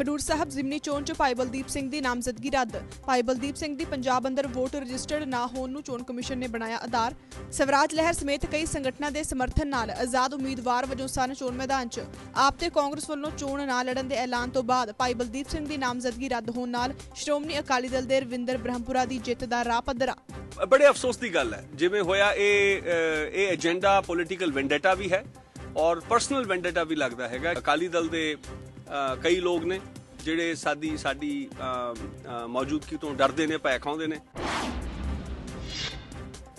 ਖਡੂਰ ਸਾਹਿਬ ਜ਼ਿਮਨੀ ਚੋਣ 'ਚ ਭਾਈ ਬਲਦੀਪ ਸਿੰਘ ਦੀ ਨਾਮਜ਼ਦਗੀ ਰੱਦ। ਭਾਈ ਬਲਦੀਪ ਸਿੰਘ ਦੀ ਪੰਜਾਬ ਅੰਦਰ ਵੋਟ ਰਜਿਸਟਰਡ ਨਾ ਹੋਣ ਨੂੰ ਚੋਣ ਕਮਿਸ਼ਨ ਨੇ ਬਣਾਇਆ ਆਧਾਰ। ਸਵਰਾਜ ਲਹਿਰ ਸਮੇਤ ਕਈ ਸੰਗਠਨਾਂ ਦੇ ਸਮਰਥਨ ਨਾਲ ਆਜ਼ਾਦ ਉਮੀਦਵਾਰ ਵਜੋਂ ਸਨ ਚੋਣ ਮੈਦਾਨ 'ਚ। ਆਪ ਤੇ ਕਾਂਗਰਸ ਵੱਲੋਂ ਚੋਣ ਨਾ ਲੜਨ ਦੇ ਐਲਾਨ ਤੋਂ ਬਾਅਦ ਭਾਈ ਬਲਦੀਪ ਸਿੰਘ ਦੀ ਨਾਮਜ਼ਦਗੀ ਰੱਦ ਹੋਣ ਨਾਲ ਸ਼੍ਰੋਮਣੀ ਅਕਾਲੀ ਦਲ ਦੇ ਰਵਿੰਦਰ ਬ੍ਰਹਮਪੁਰਾ ਦੀ ਜਿੱਤ ਦਾ ਰਾਹ ਪੱਧਰਾ। ਬੜੇ ਅਫਸੋਸ ਦੀ ਗੱਲ ਹੈ। ਜਿਵੇਂ ਹੋਇਆ ਇਹ ਇਹ ਏਜੰਡਾ ਪੋਲਿਟੀਕਲ ਵੈਂਡੇਟਾ ਵੀ ਹੈ ਔਰ ਪਰਸਨਲ ਵੈਂਡੇਟਾ ਵੀ ਲੱਗਦਾ ਹੈਗਾ। ਅਕਾਲੀ ਦਲ ਦੇ ਕਈ ਲੋਕ ਨੇ ਜਿਹੜੇ ਸਾਡੀ ਸਾਡੀ ਮੌਜੂਦਗੀ ਤੋਂ ਡਰਦੇ ਨੇ ਭੈ ਖਾਉਂਦੇ ਨੇ।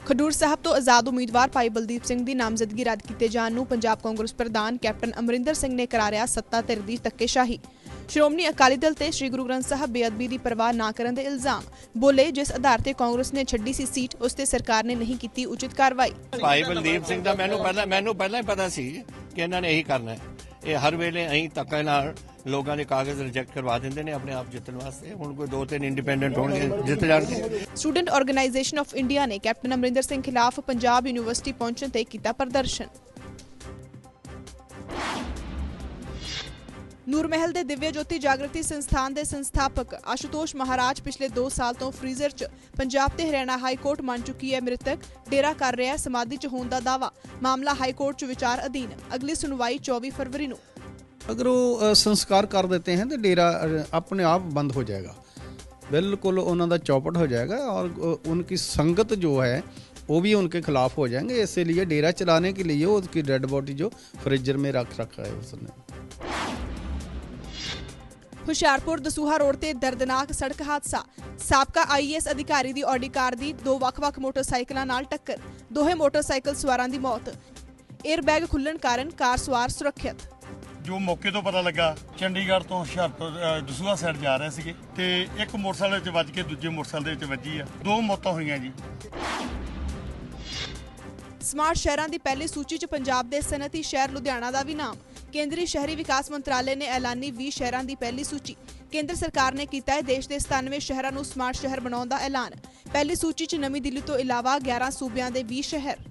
ਖਡੂਰ ਸਾਹਿਬ ਤੋਂ ਆਜ਼ਾਦ ਉਮੀਦਵਾਰ ਭਾਈ ਬਲਦੀਪ ਸਿੰਘ ਦੀ ਨਾਮਜ਼ਦਗੀ ਰੱਦ ਕੀਤੇ ਜਾਣ ਨੂੰ ਪੰਜਾਬ ਕਾਂਗਰਸ ਪ੍ਰਧਾਨ ਕੈਪਟਨ ਅਮਰਿੰਦਰ ਸਿੰਘ ਨੇ ਕਰਾਰਿਆ ਸੱਤਾ ਧਿਰ ਦੀ ਧੱਕੇਸ਼ਾਹੀ। ਸ਼੍ਰੋਮਣੀ ਅਕਾਲੀ ਦਲ ਤੇ ਸ੍ਰੀ ਗੁਰੂ ਗ੍ਰੰਥ ਸਾਹਿਬ ਬੇਅਦਬੀ ਦੀ ਪਰਵਾਹ ਨਾ ਕਰਨ ਦੇ ਇਲਜ਼ਾਮ। ਬੋਲੇ ਜਿਸ ਆਧਾਰ ਤੇ ਕਾਂਗਰਸ ਨੇ ਛੱਡੀ ਸੀ ਸੀਟ ਉਸ ਤੇ ਸਰਕਾਰ ਨੇ ਨਹੀਂ ਕੀਤੀ ਉਚਿਤ ਕਾਰਵਾਈ। ਭਾਈ ਬਲਦੀਪ ਸਿੰਘ ਦਾ ਮੈਨੂੰ ਪਹਿਲਾਂ ਮੈਨੂੰ ਪਹਿਲਾਂ ਹੀ ਪਤਾ ਸੀ ਕਿ ਇਹਨਾਂ ਨੇ ਇਹੀ ਕਰਨਾ ਹੈ। ਇਹ ਹਰ ਵੇਲੇ ਅਹੀਂ ਧੱਕੇ ਨਾਲ ਲੋਕਾਂ ਦੇ ਕਾਗਜ਼ ਰਿਜੈਕਟ ਕਰਵਾ ਦਿੰਦੇ ਨੇ, ਆਪਣੇ ਆਪ ਜਿੱਤਣ ਵਾਸਤੇ। ਹੁਣ ਕੋਈ ਦੋ ਤਿੰਨ ਇੰਡੀਪੈਂਡੈਂਟ ਹੋਣਗੇ ਜਿੱਤ ਜਾਣਗੇ। ਸਟੂਡੈਂਟ ਆਰਗੇਨਾਈਜੇਸ਼ਨ ਆਫ ਇੰਡੀਆ ਨੇ ਕੈਪਟਨ ਅਮਰਿੰਦਰ ਸਿੰਘ ਖਿਲਾਫ ਪੰਜਾਬ ਯੂਨੀਵਰਸਿਟੀ ਪਹੁੰਚਣ ਤੇ ਕੀਤਾ ਪ੍ਰਦਰਸ਼ਨ। ਨੂਰਮਹਿਲ ਦੇ ਦਿਵਯ ਜੋਤੀ ਜਾਗਰਤੀ ਸੰਸਥਾਨ ਦੇ ਸੰਸਥਾਪਕ ਆਸ਼ੂਤੋਸ਼ ਮਹਾਰਾਜ ਪਿਛਲੇ 2 ਸਾਲ ਤੋਂ ਫ੍ਰੀਜ਼ਰ 'ਚ ਪੰਜਾਬ ਤੇ ਹਰਿਆਣਾ ਹਾਈ ਕੋਰਟ ਮੰਨ ਚੁੱਕੀ ਹੈ ਮ੍ਰਿਤਕ ਡੇਰਾ ਕਰ ਰਿਹਾ ਹੈ ਸਮਾਧੀ 'ਚ ਹੋਣ ਦਾ ਦਾਵਾ ਮਾਮਲਾ ਹਾਈ ਕੋਰਟ 'ਚ ਵਿਚਾਰ ਅਧੀਨ ਅਗਲੀ ਸੁਣਵਾਈ 24 ਫਰਵਰੀ ਨੂੰ अगर वो अ, संस्कार कर देते हैं तो डेरा अ, अपने आप बंद हो जाएगा बिल्कुल उन्होंने चौपट हो जाएगा और अ, उनकी संगत जो है वो भी उनके खिलाफ हो जाएंगे इसीलिए डेरा चलाने के लिए उसकी डेड बॉडी जो फ्रिजर में रख रखा है उसने ਹੁਸ਼ਿਆਰਪੁਰ ਦਸੂਹਾ ਰੋਡ ਤੇ ਦਰਦਨਾਕ ਸੜਕ ਹਾਦਸਾ। ਸਾਬਕਾ ਆਈਐਸ ਅਧਿਕਾਰੀ ਦੀ ਆਡੀ ਕਾਰ ਦੀ ਦੋ ਵੱਖ-ਵੱਖ ਮੋਟਰਸਾਈਕਲਾਂ ਨਾਲ ਟੱਕਰ। ਦੋਹੇ ਮੋਟਰਸਾਈਕਲ ਸਵਾਰਾਂ ਦੀ ਮੌਤ। 에ਅਰਬੈਗ ਖੁੱਲਣ ਕਾਰਨ ਕਾਰ ਸਵਾਰ ਸੁਰੱਖਿਅਤ। ਜੋ ਮੌਕੇ ਤੋਂ ਪਤਾ ਲੱਗਾ ਚੰਡੀਗੜ੍ਹ ਤੋਂ ਹੁਸ਼ਿਆਰਪੁਰ ਦਸੂਹਾ ਸਾਈਡ ਜਾ ਰਹੇ ਸੀਗੇ ਤੇ ਇੱਕ ਮੋਟਰਸਾਈਕਲ ਵਿੱਚ ਵੱਜ ਕੇ ਦੂਜੇ ਮੋਟਰਸਾਈਕਲ ਦੇ ਵਿੱਚ ਵੱਜੀ ਆ। ਦੋ ਮੌਤਾਂ ਹੋਈਆਂ ਜੀ। ਸਮਾਰਟ ਸ਼ਹਿਰਾਂ ਦੀ ਪਹਿਲੀ ਸੂਚੀ 'ਚ ਪੰਜਾਬ ਦੇ ਸਨਅਤੀ ਸ਼ਹਿਰ ਲੁਧਿਆਣਾ ਦਾ ਵੀ ਨਾਮ। ਕੇਂਦਰੀ ਸ਼ਹਿਰੀ ਵਿਕਾਸ ਮੰਤਰਾਲੇ ਨੇ ਐਲਾਨੀ 20 ਸ਼ਹਿਰਾਂ ਦੀ ਪਹਿਲੀ ਸੂਚੀ। ਕੇਂਦਰ ਸਰਕਾਰ ਨੇ ਕੀਤਾ ਹੈ, ਦੇਸ਼ ਦੇ 97 ਸ਼ਹਿਰਾਂ ਨੂੰ ਸਮਾਰਟ ਸ਼ਹਿਰ ਬਣਾਉਣ ਦਾ ਐਲਾਨ। ਪਹਿਲੀ ਸੂਚੀ 'ਚ ਨਵੀਂ ਦਿੱਲੀ ਤੋਂ ਇਲਾਵਾ 11 ਸੂਬਿਆਂ ਦੇ 20 ਸ਼ਹਿਰ।